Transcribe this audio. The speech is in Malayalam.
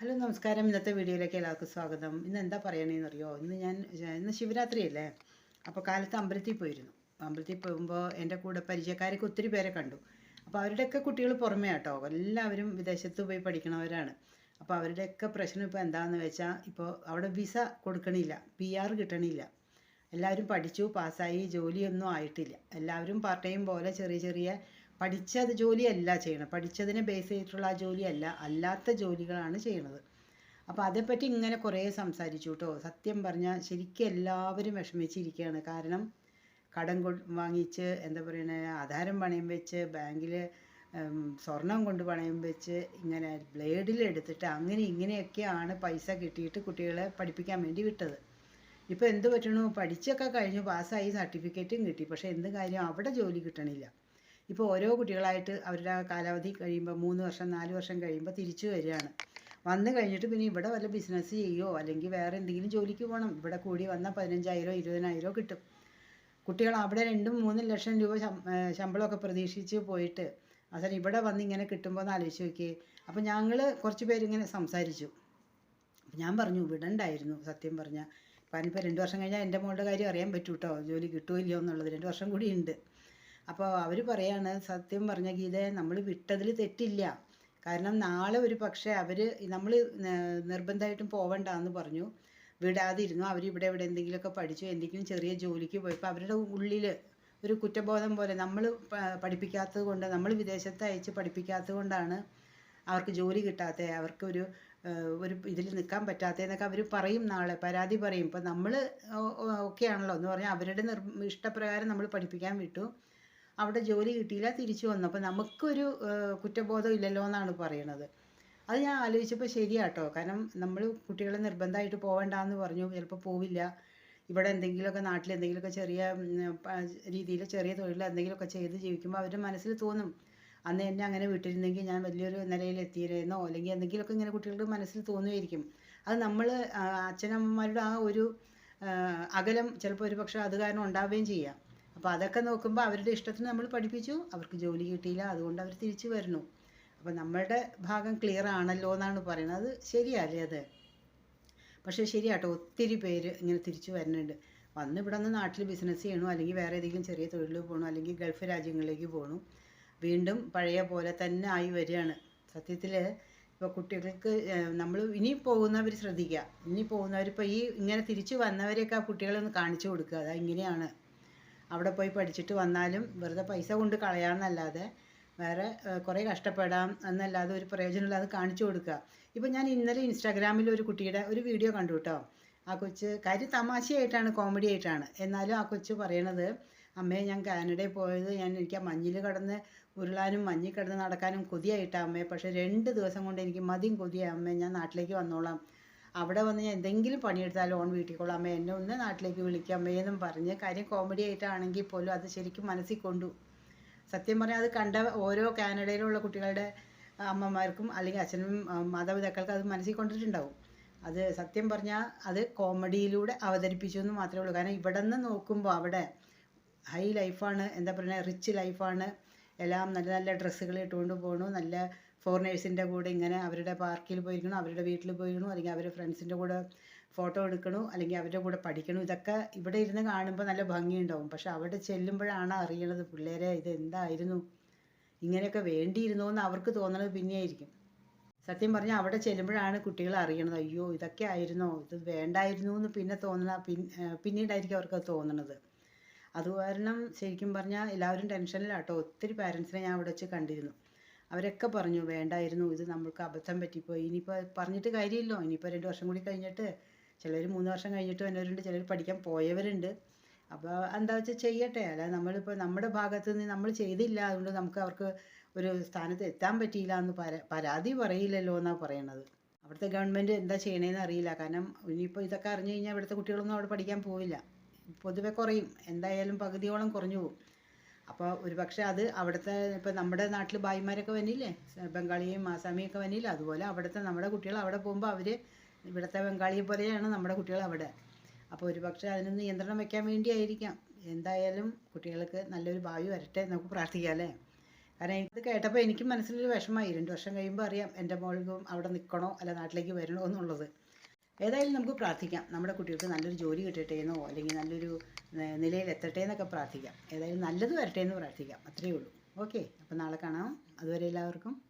ഹലോ നമസ്കാരം. ഇന്നത്തെ വീഡിയോയിലേക്ക് എല്ലാവർക്കും സ്വാഗതം. ഇന്ന് എന്താ പറയണേന്ന് അറിയോ ഇന്ന് ഞാൻ ഇന്ന് ശിവരാത്രിയല്ലേ? അപ്പോൾ കാലത്ത് അമ്പലത്തിൽ പോയിരുന്നു. അമ്പലത്തിൽ പോകുമ്പോൾ എന്റെ കൂടെ പരിചയക്കാരൊക്കെ ഒത്തിരി പേരെ കണ്ടു. അപ്പോൾ അവരുടെയൊക്കെ കുട്ടികൾ പുറമേ കേട്ടോ എല്ലാവരും വിദേശത്ത് പോയി പഠിക്കണവരാണ്. അപ്പോൾ അവരുടെയൊക്കെ പ്രശ്നം ഇപ്പോൾ എന്താണെന്ന് വെച്ചാൽ ഇപ്പോൾ അവിടെ വിസ കൊടുക്കണില്ല. പി ആർ കിട്ടണില്ല. എല്ലാവരും പഠിച്ചു പാസ്സായി ജോലിയൊന്നും ആയിട്ടില്ല. എല്ലാവരും പാർട്ട് ടൈം പോലെ ചെറിയ ചെറിയ പഠിച്ചത് ജോലിയല്ല ചെയ്യണം പഠിച്ചതിനെ ബേസ് ചെയ്തിട്ടുള്ള ആ ജോലിയല്ല. അല്ലാത്ത ജോലികളാണ് ചെയ്യണത്. അപ്പോൾ അതേപ്പറ്റി ഇങ്ങനെ കുറേ സംസാരിച്ചു കേട്ടോ സത്യം പറഞ്ഞാൽ ശരിക്കും എല്ലാവരും വിഷമിച്ചിരിക്കുകയാണ് കാരണം കടം വാങ്ങിച്ച് എന്താ പറയണേ ആധാരം പണയം വെച്ച് ബാങ്കിൽ സ്വർണം കൊണ്ട് പണയം വെച്ച് ഇങ്ങനെ ബ്ലേഡിൽ എടുത്തിട്ട് അങ്ങനെ ഇങ്ങനെയൊക്കെയാണ് പൈസ കിട്ടിയിട്ട് കുട്ടികളെ പഠിപ്പിക്കാൻ വേണ്ടി വിട്ടത്. ഇപ്പോൾ എന്ത് പറ്റണു? പഠിച്ചൊക്കെ കഴിഞ്ഞു പാസ്സായി സർട്ടിഫിക്കറ്റും കിട്ടി. പക്ഷേ എന്ത് കാര്യം? അവിടെ ജോലി കിട്ടണില്ല. ഇപ്പോൾ ഓരോ കുട്ടികളായിട്ട് അവരുടെ കാലാവധി കഴിയുമ്പോൾ മൂന്ന് വർഷം നാല് വർഷം കഴിയുമ്പോൾ തിരിച്ചു വരികയാണ്. വന്നു കഴിഞ്ഞിട്ട് പിന്നെ ഇവിടെ വല്ല ബിസിനസ് ചെയ്യുമോ അല്ലെങ്കിൽ വേറെ എന്തെങ്കിലും ജോലിക്ക് പോകണം ഇവിടെ കൂടി വന്നാൽ പതിനഞ്ചായിരോ ഇരുപതിനായിരോ കിട്ടും. കുട്ടികൾ അവിടെ രണ്ടും മൂന്നും ലക്ഷം രൂപ ശമ്പളമൊക്കെ പ്രതീക്ഷിച്ച് പോയിട്ട് അവസാനം ഇവിടെ വന്ന് ഇങ്ങനെ കിട്ടുമ്പോൾ ഒന്ന് ആലോചിച്ച് നോക്കിയേ. അപ്പോൾ ഞങ്ങൾ കുറച്ച് പേരിങ്ങനെ സംസാരിച്ചു. ഞാൻ പറഞ്ഞു വിടണ്ടായിരുന്നു. സത്യം പറഞ്ഞാൽ കാരണം ഇപ്പോൾ രണ്ട് വർഷം കഴിഞ്ഞാൽ എന്റെ മോളുടെ കാര്യം അറിയാൻ പറ്റൂട്ടോ. ജോലി കിട്ടുമോ ഇല്ലയോ എന്നുള്ളത്. രണ്ട് വർഷം കൂടി ഉണ്ട്. അപ്പോൾ അവർ പറയാണ് സത്യം പറഞ്ഞ ഗീതയെ നമ്മൾ വിട്ടതിൽ തെറ്റില്ല. കാരണം നാളെ ഒരു പക്ഷേ അവർ നമ്മൾ നിർബന്ധമായിട്ടും പോവണ്ട എന്ന് പറഞ്ഞു. വിടാതിരുന്നു. അവർ ഇവിടെ എന്തെങ്കിലുമൊക്കെ പഠിച്ചു എന്തെങ്കിലും ചെറിയ ജോലിക്ക് പോയപ്പോൾ അവരുടെ ഉള്ളിൽ ഒരു കുറ്റബോധം പോലെ നമ്മൾ പഠിപ്പിക്കാത്തത് കൊണ്ട് നമ്മൾ വിദേശത്ത് അയച്ച് പഠിപ്പിക്കാത്തത് കൊണ്ടാണ് അവർക്ക് ജോലി കിട്ടാത്ത അവർക്ക് ഒരു ഒരു ഇതിൽ നിൽക്കാൻ പറ്റാത്തതെന്നൊക്കെ അവർ പറയും നാളെ. പരാതി പറയും. ഇപ്പം നമ്മൾ ഓക്കെ ആണല്ലോ എന്ന് പറഞ്ഞാൽ അവരുടെ നിർ ഇഷ്ടപ്രകാരം നമ്മൾ പഠിപ്പിക്കാൻ വിട്ടു. അവിടെ ജോലി കിട്ടിയില്ല തിരിച്ചു വന്നു. അപ്പോൾ നമുക്കൊരു കുറ്റബോധം ഇല്ലല്ലോ എന്നാണ് പറയണത്. അത് ഞാൻ ആലോചിച്ചപ്പോൾ ശരിയാട്ടോ. കാരണം നമ്മൾ കുട്ടികളെ നിർബന്ധമായിട്ട് പോകണ്ടെന്ന് പറഞ്ഞു. ചിലപ്പോൾ പോവില്ല. ഇവിടെ എന്തെങ്കിലുമൊക്കെ നാട്ടിൽ എന്തെങ്കിലുമൊക്കെ ചെറിയ രീതിയിൽ ചെറിയ തൊഴിൽ എന്തെങ്കിലുമൊക്കെ ചെയ്ത് ജീവിക്കുമ്പോൾ അവരുടെ മനസ്സിൽ തോന്നും അന്ന് എന്നെ അങ്ങനെ വിട്ടിരുന്നെങ്കിൽ ഞാൻ വലിയൊരു നിലയിൽ എത്തിയിരുന്നോ? അല്ലെങ്കിൽ എന്തെങ്കിലുമൊക്കെ ഇങ്ങനെ കുട്ടികളുടെ മനസ്സിൽ തോന്നുമായിരിക്കും അത് നമ്മൾ അച്ഛനമ്മമാരുടെ ആ ഒരു അകലം ചിലപ്പോൾ ഒരു പക്ഷേ അത് കാരണം ഉണ്ടാവുകയും ചെയ്യാം. അപ്പോൾ അതൊക്കെ നോക്കുമ്പോൾ അവരുടെ ഇഷ്ടത്തിന് നമ്മൾ പഠിപ്പിച്ചു. അവർക്ക് ജോലി കിട്ടിയില്ല അതുകൊണ്ട് അവർ തിരിച്ചു വരുന്നു. അപ്പോൾ നമ്മളുടെ ഭാഗം ക്ലിയർ ആണല്ലോ എന്നാണ് പറയുന്നത്. അത് ശരിയല്ലേ അത്? പക്ഷേ ശരിയാട്ടോ ഒത്തിരി പേര് ഇങ്ങനെ തിരിച്ചു വരുന്നുണ്ട്. വന്ന് ഇവിടെ നിന്ന് നാട്ടിൽ ബിസിനസ് ചെയ്യണു അല്ലെങ്കിൽ വേറെ ഏതെങ്കിലും ചെറിയ തൊഴിൽ പോകണു അല്ലെങ്കിൽ ഗൾഫ് രാജ്യങ്ങളിലേക്ക് പോകണു വീണ്ടും പഴയ പോലെ തന്നെ ആയി വരികയാണ്. സത്യത്തിൽ ഇപ്പോൾ കുട്ടികൾക്ക് നമ്മൾ ഇനി പോകുന്നവർ ശ്രദ്ധിക്കുക ഇനി പോകുന്നവർ ഇപ്പോൾ ഈ ഇങ്ങനെ തിരിച്ചു വന്നവരെയൊക്കെ ആ കുട്ടികളെ ഒന്ന് കാണിച്ചു കൊടുക്കുക. അതാ ഇങ്ങനെയാണ്. അവിടെ പോയി പഠിച്ചിട്ട് വന്നാലും വെറുതെ പൈസ കൊണ്ട് കളയാമെന്നല്ലാതെ വേറെ കുറേ കഷ്ടപ്പെടാം എന്നല്ലാതെ ഒരു പ്രയോജനമില്ലാതെ കാണിച്ചു കൊടുക്കുക. ഇപ്പം ഞാൻ ഇന്നലെ ഇൻസ്റ്റാഗ്രാമിൽ ഒരു കുട്ടിയുടെ ഒരു വീഡിയോ കണ്ടു കേട്ടോ ആ കൊച്ച് കാര്യം തമാശയായിട്ടാണ് കോമഡി ആയിട്ടാണ്. എന്നാലും ആ കൊച്ച് പറയണത് അമ്മേ ഞാൻ കാനഡയിൽ പോയത് ഞാൻ എനിക്ക് ആ മഞ്ഞിൽ കിടന്ന് ഉരുളാനും മഞ്ഞിൽ കിടന്ന് നടക്കാനും കൊതിയായിട്ടാ അമ്മേ. പക്ഷേ രണ്ട് ദിവസം കൊണ്ട് എനിക്ക് മതിയും കൊതിയായി അമ്മേ. ഞാൻ നാട്ടിലേക്ക് വന്നോളാം. അവിടെ വന്ന് ഞാൻ എന്തെങ്കിലും പണിയെടുത്താൽ ഓൺ വീട്ടിൽ കൊള്ളാം. അമ്മ എന്നെ ഒന്ന് നാട്ടിലേക്ക് വിളിക്കാം എന്നും പറഞ്ഞ് കാര്യം കോമഡി ആയിട്ടാണെങ്കിൽ പോലും അത് ശരിക്കും മനസ്സിൽ കൊണ്ടു. സത്യം പറഞ്ഞാൽ അത് കണ്ട ഓരോ കാനഡയിലുള്ള കുട്ടികളുടെ അമ്മമാർക്കും അല്ലെങ്കിൽ അച്ഛനും മാതാപിതാക്കൾക്കും അത് മനസ്സിൽ കൊണ്ടിട്ടുണ്ടാവും. അത് സത്യം പറഞ്ഞാൽ അത് കോമഡിയിലൂടെ അവതരിപ്പിച്ചു എന്ന് മാത്രമേ ഉള്ളൂ. കാരണം ഇവിടെ നിന്ന് നോക്കുമ്പോൾ അവിടെ ഹൈ ലൈഫാണ് എന്താ പറയുക റിച്ച് ലൈഫാണ് എല്ലാം നല്ല നല്ല ഡ്രസ്സുകൾ ഇട്ടുകൊണ്ട് പോകണു നല്ല ഫോറിനേഴ്സിന്റെ കൂടെ ഇങ്ങനെ അവരുടെ പാർക്കിൽ പോയിരിക്കണു അവരുടെ വീട്ടിൽ പോയിരിക്കണു അല്ലെങ്കിൽ അവരുടെ ഫ്രണ്ട്സിന്റെ കൂടെ ഫോട്ടോ എടുക്കണു അല്ലെങ്കിൽ അവരുടെ കൂടെ പഠിക്കണു. ഇതൊക്കെ ഇവിടെ ഇരുന്ന് കാണുമ്പോൾ നല്ല ഭംഗിയുണ്ടാവും. പക്ഷെ അവിടെ ചെല്ലുമ്പോഴാണ് അറിയണത് പിള്ളേരെ ഇത് എന്തായിരുന്നു? ഇങ്ങനെയൊക്കെ വേണ്ടിയിരുന്നോ എന്ന് അവർക്ക് തോന്നണത് പിന്നെയായിരിക്കും. സത്യം പറഞ്ഞാൽ അവിടെ ചെല്ലുമ്പോഴാണ് കുട്ടികൾ അറിയണത് അയ്യോ ഇതൊക്കെ ആയിരുന്നോ? ഇത് വേണ്ടായിരുന്നു എന്ന് പിന്നെ തോന്നണ പിന്നീടായിരിക്കും അവർക്ക് തോന്നണത്. അത് കാരണം ശരിക്കും പറഞ്ഞാൽ എല്ലാവരും ടെൻഷനിലാട്ടോ. ഒത്തിരി പാരൻസിനെ ഞാൻ അവിടെ വെച്ച് കണ്ടിരുന്നു. അവരൊക്കെ പറഞ്ഞു വേണ്ടായിരുന്നു ഇത് നമ്മൾക്ക് അബദ്ധം പറ്റിപ്പോയി. ഇനിയിപ്പോൾ പറഞ്ഞിട്ട് കാര്യമില്ലോ. ഇനിയിപ്പോൾ രണ്ട് വർഷം കൂടി കഴിഞ്ഞിട്ട് ചിലർ മൂന്ന് വർഷം കഴിഞ്ഞിട്ട് വന്നവരുണ്ട് ചിലർ പഠിക്കാൻ പോയവരുണ്ട്. അപ്പോൾ എന്താ വെച്ചാൽ ചെയ്യട്ടെ. അല്ലാതെ നമ്മളിപ്പോൾ നമ്മുടെ ഭാഗത്ത് നിന്ന് നമ്മൾ ചെയ്തില്ല അതുകൊണ്ട് നമുക്ക് അവർക്ക് ഒരു സ്ഥാനത്ത് എത്താൻ പറ്റിയില്ല എന്ന് പരാ പരാതി പറയില്ലല്ലോ എന്നാണ് പറയണത്. അവിടുത്തെ ഗവൺമെന്റ് എന്താ ചെയ്യണേന്ന് അറിയില്ല. കാരണം ഇനിയിപ്പോൾ ഇതൊക്കെ അറിഞ്ഞു കഴിഞ്ഞാൽ ഇവിടുത്തെ കുട്ടികളൊന്നും അവിടെ പഠിക്കാൻ പോവില്ല. പൊതുവെ കുറയും. എന്തായാലും പകുതിയോളം കുറഞ്ഞു പോകും. അപ്പോൾ ഒരു പക്ഷെ അത് അവിടുത്തെ ഇപ്പോൾ നമ്മുടെ നാട്ടിൽ ഭായിമാരൊക്കെ വന്നില്ലേ? ബംഗാളിയും ആസാമിയൊക്കെ വന്നില്ലേ? അതുപോലെ അവിടുത്തെ നമ്മുടെ കുട്ടികൾ അവിടെ പോകുമ്പോൾ അവർ ഇവിടുത്തെ ബംഗാളിയെ പോലെയാണ് നമ്മുടെ കുട്ടികൾ അവിടെ. അപ്പോൾ ഒരു പക്ഷേ അതിന് നിയന്ത്രണം വെക്കാൻ വേണ്ടിയായിരിക്കാം. എന്തായാലും കുട്ടികൾക്ക് നല്ലൊരു ഭാവി വരട്ടെ നമുക്ക് പ്രാർത്ഥിക്കാം അല്ലേ? കാരണം ഇത് കേട്ടപ്പോൾ എനിക്കും മനസ്സിലൊരു വിഷമമായി. രണ്ട് വർഷം കഴിയുമ്പോൾ അറിയാം എന്റെ മോൾക്കും അവിടെ നിൽക്കണോ അല്ല നാട്ടിലേക്ക് വരണോ എന്നുള്ളത്. ഏതായാലും നമുക്ക് പ്രാർത്ഥിക്കാം. നമ്മുടെ കുട്ടികൾക്ക് നല്ലൊരു ജോലി കിട്ടട്ടെ എന്നോ അല്ലെങ്കിൽ നല്ലൊരു നിലയിൽ എത്തട്ടെ എന്നൊക്കെ പ്രാർത്ഥിക്കാം. ഏതായാലും നല്ലത് വരട്ടെ എന്ന് പ്രാർത്ഥിക്കാം. അത്രയേ ഉള്ളൂ. ഓക്കെ. അപ്പോൾ നാളെ കാണാം. അതുവരെ എല്ലാവർക്കും